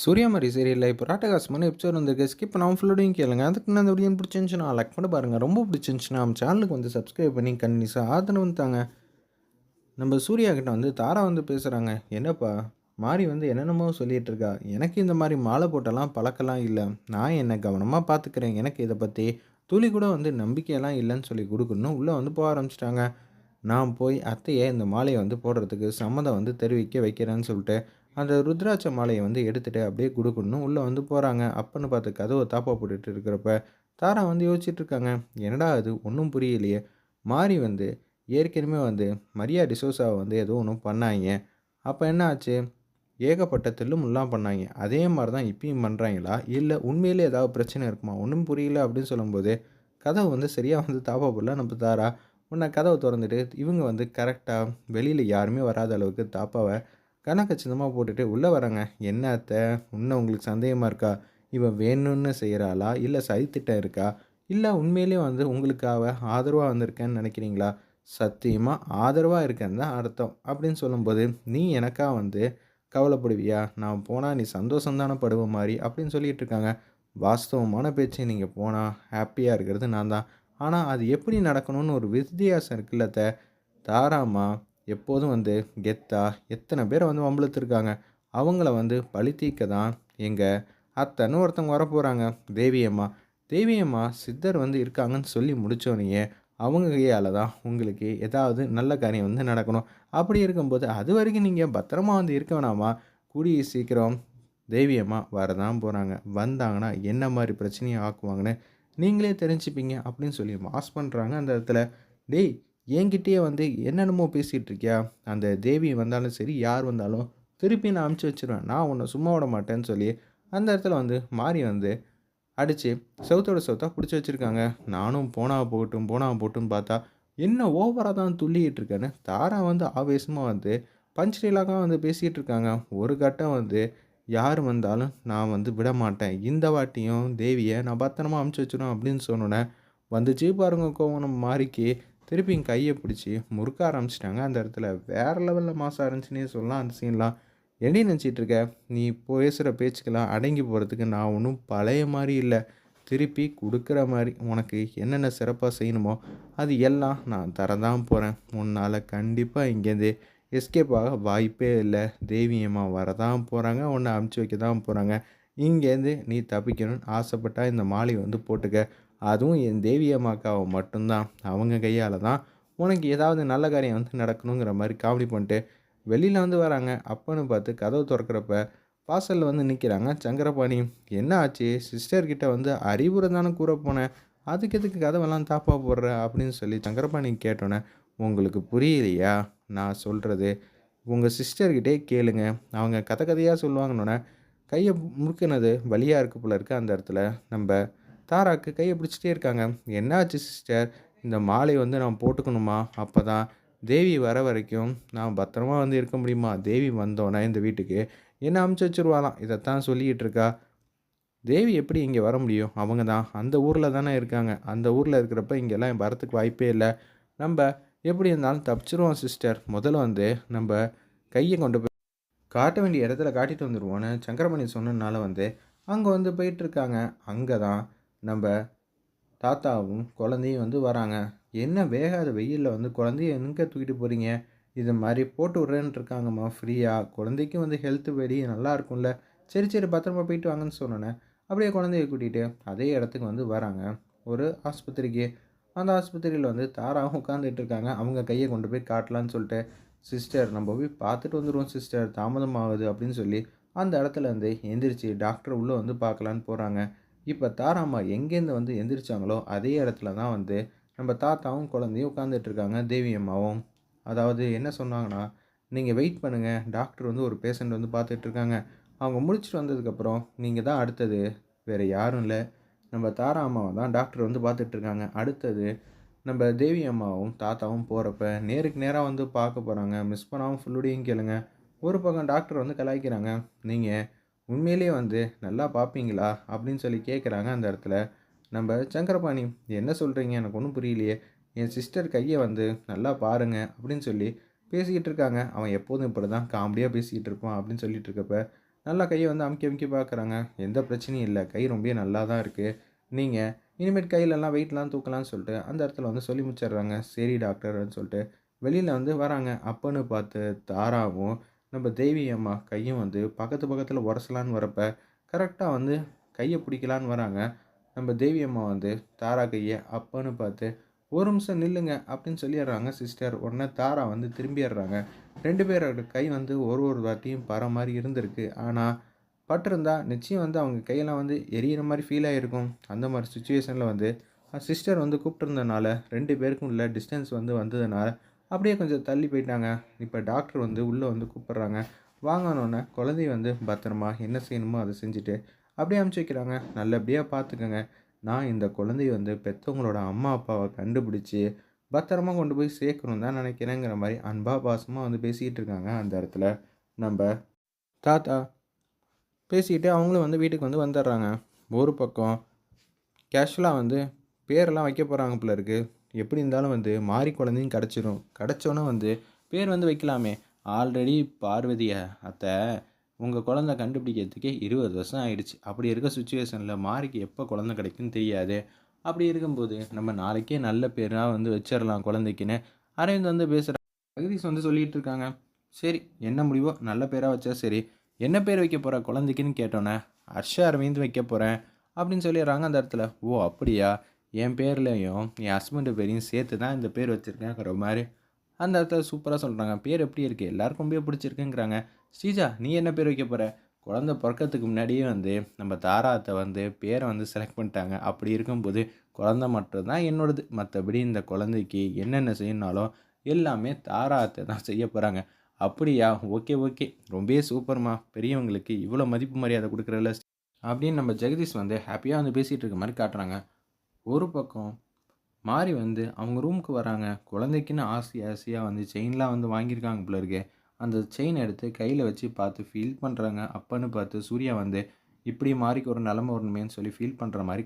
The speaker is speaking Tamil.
சூர்யாமாரி சீரியலில் இப்போ ராட்டகாசமான எபிசோட் வந்திருக்கு. ஸ்கிப் பண்ணாமல் ஃபுல்லோடையும் கேளுங்க. அதுக்கு நான் அந்த வீடியோ பிடிச்சிருந்துச்சுன்னா லைக் பண்ணி பாருங்கள் ரொம்ப பிடிச்சிருந்துச்சுன்னா நம்ம சேனலுக்கு வந்து சப்ஸ்கிரைப் பண்ணி கண்டிப்பாக ஆதரவு வந்துட்டாங்க நம்ம சூர்யா கிட்ட வந்து தாரா வந்து பேசுகிறாங்க என்னப்பா மாறி வந்து என்னென்னமோ சொல்லிகிட்டு இருக்கா. எனக்கு இந்த மாதிரி மாலை போட்டெல்லாம் பழக்கலாம் இல்லை. நான் என்னை கவனமாக பார்த்துக்கிறேன் எனக்கு இதை பற்றி துளி கூட வந்து நம்பிக்கையெல்லாம் இல்லைன்னு சொல்லி கொடுக்கணும் உள்ளே வந்து போக ஆரம்பிச்சிட்டாங்க. நான் போய் அத்தையை இந்த மாலையை வந்து போடுறதுக்கு சம்மதம் வந்து தெரிவிக்க வைக்கிறேன்னு சொல்லிட்டு அந்த ருத்ராட்ச மாலையை வந்து எடுத்துகிட்டு அப்படியே கொடுக்கணும் உள்ளே வந்து போகிறாங்க அப்பன்னு பார்த்து கதவை தாப்பா போட்டுட்டு இருக்கிறப்ப தாரா வந்து யோசிச்சுட்டு இருக்காங்க. என்னடா அது ஒன்றும் புரியலையே. மாறி வந்து ஏற்கனவே வந்து மரியா டிசோசாவை வந்து ஏதோ ஒன்றும் பண்ணாங்க. அப்போ என்ன ஆச்சு? ஏகப்பட்ட தில்லுமுல்லாம் பண்ணாங்க. அதே மாதிரி தான் இப்பயும் பண்ணுறாங்களா இல்லை உண்மையிலே ஏதாவது பிரச்சனை இருக்குமா? ஒன்றும் புரியல அப்படின்னு சொல்லும்போது கதவு வந்து சரியாக வந்து தாப்பா போடல. நம்ம தாரா உன்னை கதவை திறந்துட்டு இவங்க வந்து கரெக்டாக வெளியில் யாருமே வராத அளவுக்கு தாப்பாவை கணக்கச்சிதமாக போட்டுட்டு உள்ளே வராங்க. என்ன அத்தை? இன்னும் உங்களுக்கு சந்தேகமாக இருக்கா? இவன் வேணும்னு செய்கிறாளா இல்லை சதித்திட்டம் இருக்கா? இல்லை உண்மையிலே வந்து உங்களுக்காக ஆதரவாக வந்திருக்கேன்னு நினைக்கிறீங்களா? சத்தியமாக ஆதரவாக இருக்கேன்னு தான் அர்த்தம். அப்படின்னு சொல்லும்போது நீ எனக்காக வந்து கவலைப்படுவியா? நான் போனால் நீ சந்தோஷம் படுவ மாதிரி அப்படின்னு சொல்லிட்டு இருக்காங்க. வாஸ்தவமான பேச்சு நீங்கள் போனால் ஹாப்பியாக இருக்கிறது நான் தான். ஆனால் அது எப்படி நடக்கணும்னு ஒரு வித்தியாசம் இருக்குல்ல அத்தை. தாராமா எப்போதும் வந்து கெத்தா எத்தனை பேரை வந்து வம்பளுத்துருக்காங்க? அவங்கள வந்து பழி தீர்க்க தான் எங்கள் அத்தனை ஒருத்தவங்க வர போகிறாங்க தேவியம்மா தேவியம்மா சித்தர் வந்து இருக்காங்கன்னு சொல்லி முடித்தோடனே அவங்க கையால் தான் உங்களுக்கு ஏதாவது நல்ல காரியம் வந்து நடக்கணும். அப்படி இருக்கும்போது அது வரைக்கும் நீங்கள் பத்திரமா வந்து இருக்க வேணாமா? கூடிய சீக்கிரம் தேவியம்மா வரதான் போகிறாங்க வந்தாங்கன்னா என்ன மாதிரி பிரச்சனையை ஆக்குவாங்கன்னு நீங்களே தெரிஞ்சுப்பீங்க அப்படின்னு சொல்லி மாஸ் பண்ணுறாங்க அந்த இடத்துல. டேய் என்கிட்டயே வந்து என்னென்னமோ பேசிகிட்டு இருக்கியா அந்த தேவி வந்தாலும் சரி யார் வந்தாலும் திருப்பி நான் அமுச்சு வச்சிருவேன். நான் உன்னை சும்மா விட மாட்டேன்னு சொல்லி அந்த இடத்துல வந்து மாறி வந்து அடித்து செவத்தோட செவத்தாக பிடிச்சி வச்சுருக்காங்க. நானும் போனா போகட்டும் போனா போகட்டும் பார்த்தா என்ன ஓவராக தான் துள்ளிக்கிட்டு இருக்கேன்னு தாரா வந்து ஆவேசமாக வந்து பஞ்ச் வந்து பேசிகிட்டு இருக்காங்க ஒரு கட்டம் வந்து யார் வந்தாலும் நான் வந்து விட மாட்டேன். இந்த வாட்டியும் தேவியை நான் பத்திரமா அமுச்சு வச்சிடும் அப்படின்னு சொன்னோன்னே வந்துச்சு பாருங்க கோவம் நம்ம மாறிக்கு திருப்பி கையை பிடிச்சி முறுக்க ஆரம்பிச்சிட்டாங்க. அந்த இடத்துல வேறு லெவலில் மாசம் இருந்துச்சுன்னே சொல்லலாம். அந்த சீன்லாம் எப்படி நினச்சிட்டு இருக்க? நீ பேசுகிற பேச்சுக்கெல்லாம் அடங்கி போகிறதுக்கு நான் ஒன்றும் பழைய மாதிரி இல்லை. திருப்பி கொடுக்குற மாதிரி உனக்கு என்னென்ன சிறப்பாக செய்யணுமோ அது எல்லாம் நான் தரதான் போகிறேன் உன்னால் கண்டிப்பாக இங்கேருந்து எஸ்கேப் ஆக வாய்ப்பே இல்லை. தேவியம்மா வரதான் போகிறாங்க உன்னை அமுச்சு வைக்க தான் போகிறாங்க இங்கேருந்து நீ தப்பிக்கணும்னு ஆசைப்பட்டா இந்த மாலை வந்து போட்டுக்க. அதுவும் என் தேவியம்மாக்காவை மட்டும்தான். அவங்க கையால் தான் உனக்கு ஏதாவது நல்ல காரியம் வந்து நடக்கணுங்கிற மாதிரி காமெடி பண்ணிட்டு வெளியில் வந்து வராங்க. அப்பன்னு பார்த்து கதவு திறக்கிறப்ப வாசலில் வந்து நிற்கிறாங்க சங்கரபாணி என்ன ஆச்சு? சிஸ்டர்கிட்ட வந்து அறிவுரை தானே கூற போனேன் அதுக்கு எதுக்கு கதவெல்லாம் தாப்பா போடுற? அப்படின்னு சொல்லி சங்கரபாணி கேட்டோன்னே உங்களுக்கு புரியலையா? நான் சொல்கிறது உங்கள் சிஸ்டர்கிட்டே கேளுங்க. அவங்க கதை கதையாக சொல்லுவாங்கன்னொன்னே கையை முறுக்கினது வழியாக இருக்கு போல இருக்குது அந்த இடத்துல. நம்ம தாராக்கு கையை பிடிச்சிட்டே இருக்காங்க. என்னாச்சு சிஸ்டர் இந்த மாலை வந்து நான் போட்டுக்கணுமா? அப்போ தான் தேவி வர வரைக்கும் நான் பத்திரமா வந்து இருக்க முடியுமா தேவி வந்தோன்னே இந்த வீட்டுக்கு என்ன அமுச்சு வச்சுருவாளாம்? இதைத்தான் சொல்லிக்கிட்டு இருக்கா. தேவி எப்படி இங்கே வர முடியும்? அவங்க தான். அந்த ஊரில் தானே இருக்காங்க. அந்த ஊரில் இருக்கிறப்ப இங்கெல்லாம் வரத்துக்கு வாய்ப்பே இல்லை. நம்ம எப்படி இருந்தாலும் தப்பிச்சிருவோம் சிஸ்டர் முதல்ல வந்து நம்ம கையை கொண்டு போய் காட்ட வேண்டிய இடத்துல காட்டிட்டு வந்துடுவோன்னு சங்கரமணி சொன்னதுனால வந்து அங்கே வந்து போயிட்டுருக்காங்க அங்கே தான் நம்ம தாத்தாவும் குழந்தையும் வந்து வராங்க. என்ன வேகாத வெயிலில் வந்து குழந்தைய எங்கே தூக்கிட்டு போகிறீங்க இது மாதிரி போட்டு விட்றேன்னு இருக்காங்கம்மா. ஃப்ரீயாக குழந்தைக்கும் வந்து ஹெல்த்து வெடி நல்லா இருக்கும்ல. சரி சரி பத்திரமா போயிட்டு வாங்கன்னு சொன்னேன் அப்படியே குழந்தைய கூட்டிகிட்டு அதே இடத்துக்கு வந்து வராங்க. ஒரு ஆஸ்பத்திரிக்கு. அந்த ஆஸ்பத்திரியில் வந்து தாராவும் உட்காந்துட்டு இருக்காங்க. அவங்க கையை கொண்டு போய் காட்டலான்னு சொல்லிட்டு சிஸ்டர் நம்ம போய் பார்த்துட்டு வந்துடுவோம் சிஸ்டர். தாமதம் ஆகுது அப்படின்னு சொல்லி அந்த இடத்துல இருந்து எந்திரிச்சு டாக்டர் உள்ளே வந்து பார்க்கலான்னு போகிறாங்க இப்போ தாராம்மா எங்கேருந்து வந்து எந்திரிச்சாங்களோ அதே இடத்துல தான் வந்து நம்ம தாத்தாவும் குழந்தையும் உட்காந்துட்டு இருக்காங்க தேவி அம்மாவும். அதாவது என்ன சொன்னாங்கன்னா நீங்கள் வெயிட் பண்ணுங்கள் டாக்டர் வந்து ஒரு பேஷண்ட் வந்து பார்த்துட்ருக்காங்க அவங்க முடிச்சுட்டு வந்ததுக்கப்புறம் நீங்கள் தான் அடுத்தது. வேறு யாரும் இல்லை. நம்ம தாரா அம்மாவை தான் டாக்டர் வந்து பார்த்துட்ருக்காங்க அடுத்தது நம்ம தேவி அம்மாவும் தாத்தாவும் போகிறப்ப நேருக்கு நேராக வந்து பார்க்க போகிறாங்க மிஸ் பண்ணாமல் ஃபுல்லுடையும் கேளுங்க. ஒரு பக்கம் டாக்டர் வந்து கலாய்க்கிறாங்க. நீங்கள் உண்மையிலே வந்து நல்லா பார்ப்பீங்களா அப்படின்னு சொல்லி கேட்குறாங்க அந்த இடத்துல. நம்ம சங்கரபாணி என்ன சொல்கிறீங்க எனக்கு ஒன்றும் புரியலையே. என் சிஸ்டர் கையை வந்து நல்லா பாருங்கள் அப்படின்னு சொல்லி பேசிக்கிட்டு இருக்காங்க. அவன் எப்போதும் இப்படி தான் காமெடியாக பேசிக்கிட்டு இருப்பான் அப்படின்னு சொல்லிட்டு இருக்கப்ப நல்லா கையை வந்து அமுக்கி அமுக்கி பார்க்குறாங்க எந்த பிரச்சனையும் இல்லை. கை ரொம்ப நல்லா தான் இருக்குது நீங்கள் இனிமேட் கையிலலாம் வெயிட்லாம் தூக்கலாம்னு சொல்லிட்டு அந்த இடத்துல வந்து சொல்லி முடிச்சிடுறாங்க. சரி டாக்டர்னு சொல்லிட்டு வெளியில் வந்து வராங்க. அப்பன்னு பார்த்து தாராவும் நம்ம தேவி அம்மா கையும் வந்து பக்கத்து பக்கத்தில் உரசலான்னு வரப்ப கரெக்டாக வந்து கையை பிடிக்கலான்னு வராங்க. நம்ம தேவி அம்மா வந்து தாரா கையை அப்பன்னு பார்த்து ஒரு நிமிஷம் நில்லுங்க அப்படின்னு சொல்லிடுறாங்க சிஸ்டர் உடனே தாரா வந்து திரும்பிடுறாங்க. ரெண்டு பேரோட கை வந்து ஒரு ஒரு வாட்டியும் பற மாதிரி இருந்திருக்கு. ஆனால் பட்டிருந்தா நிச்சயம் வந்து அவங்க கையெல்லாம் வந்து எரியிற மாதிரி ஃபீல் ஆகிருக்கும் அந்த மாதிரி சுச்சுவேஷனில் வந்து சிஸ்டர் வந்து கூப்பிட்டுருந்தனால ரெண்டு பேருக்கும் உள்ள டிஸ்டன்ஸ் வந்து வந்ததுனால அப்படியே கொஞ்சம் தள்ளி போயிட்டாங்க. இப்போ டாக்டர் வந்து உள்ளே வந்து கூப்பிட்றாங்க. வாங்கினோன்னே குழந்தைய வந்து பத்திரமா என்ன செய்யணுமோ அதை செஞ்சுட்டு அப்படியே அமுச்சு வைக்கிறாங்க. நல்லபடியாக பார்த்துக்கோங்க. நான் இந்த குழந்தைய வந்து பெற்றவங்களோட அம்மா அப்பாவை கண்டுபிடிச்சி பத்திரமா கொண்டு போய் சேர்க்கணும் தான் நினைக்கிறேங்கிற மாதிரி அன்பா பாசமாக வந்து பேசிக்கிட்டு இருக்காங்க அந்த இடத்துல. நம்ம தாத்தா பேசிக்கிட்டு அவங்களும் வந்து வீட்டுக்கு வந்து வந்துடுறாங்க. ஒரு பக்கம் கேஷுவலாக வந்து பேரெல்லாம் வைக்க போகிறாங்க போல இருக்குது எப்படி இருந்தாலும் வந்து மாறி குழந்தையும் கிடச்சிரும். கிடச்சோன்னே வந்து பேர் வந்து வைக்கலாமே. ஆல்ரெடி பார்வதிய அத்தை உங்கள் குழந்த கண்டுபிடிக்கிறதுக்கே இருபது வருஷம் ஆகிடுச்சு அப்படி இருக்க சுச்சுவேஷனில் மாறிக்கு எப்போ குழந்த கிடைக்குன்னு தெரியாது. அப்படி இருக்கும்போது நம்ம நாளைக்கே நல்ல பேராக வந்து வச்சிடலாம் குழந்தைக்குன்னு. அரவிந்த் வந்து பேசுகிறாங்க ஜெகதீஷ் வந்து சொல்லிகிட்டு இருக்காங்க. சரி என்ன முடிவோ நல்ல பேராக வச்சா சரி. என்ன பேர் வைக்க போகிற குழந்தைக்குன்னு கேட்டோன்னே ஹர்ஷ அரவிந்த் வைக்க போகிறேன் அப்படின்னு சொல்லிடுறாங்க அந்த இடத்துல. ஓ அப்படியா? என் பேர்லேயும் என் ஹஸ்பண்டு பேரையும் சேர்த்து தான் இந்த பேர் வச்சுருக்கேங்கிற மாதிரி அந்த இடத்துல சூப்பராக சொல்கிறாங்க பேர் எப்படி இருக்குது எல்லாருக்கும் ரொம்ப பிடிச்சிருக்குங்கிறாங்க. ஸ்ரீஜா நீ என்ன பேர் வைக்க போகிற குழந்த பிறக்கிறதுக்கு முன்னாடியே வந்து நம்ம தாராத்தை வந்து பேரை வந்து செலக்ட் பண்ணிட்டாங்க. அப்படி இருக்கும்போது குழந்த மட்டும்தான் என்னோடது. மற்றபடி இந்த குழந்தைக்கு என்னென்ன செய்யணுனாலும் எல்லாமே தாராத்தை தான் செய்ய போகிறாங்க அப்படியா? Okay okay. ரொம்பவே சூப்பர்மா. பெரியவங்களுக்கு இவ்வளோ மதிப்பு மரியாதை கொடுக்குறல அப்படின்னு நம்ம ஜெகதீஷ் வந்து ஹாப்பியாக வந்து பேசிகிட்டு இருக்க மாதிரி காட்டுறாங்க. ஒரு பக்கம் மாறி வந்து அவங்க ரூமுக்கு வராங்க. குழந்தைக்குன்னு ஆசை ஆசையாக வந்து செயின்லாம் வந்து வாங்கியிருக்காங்க போல இருக்கே. அந்த செயின் எடுத்து கையில் வச்சு பார்த்து ஃபீல் பண்ணுறாங்க அப்பன்னு பார்த்து சூர்யா வந்து இப்படி மாறிக்கு ஒரு நிலமை வரணுமேன்னு சொல்லி ஃபீல் பண்ணுற மாதிரி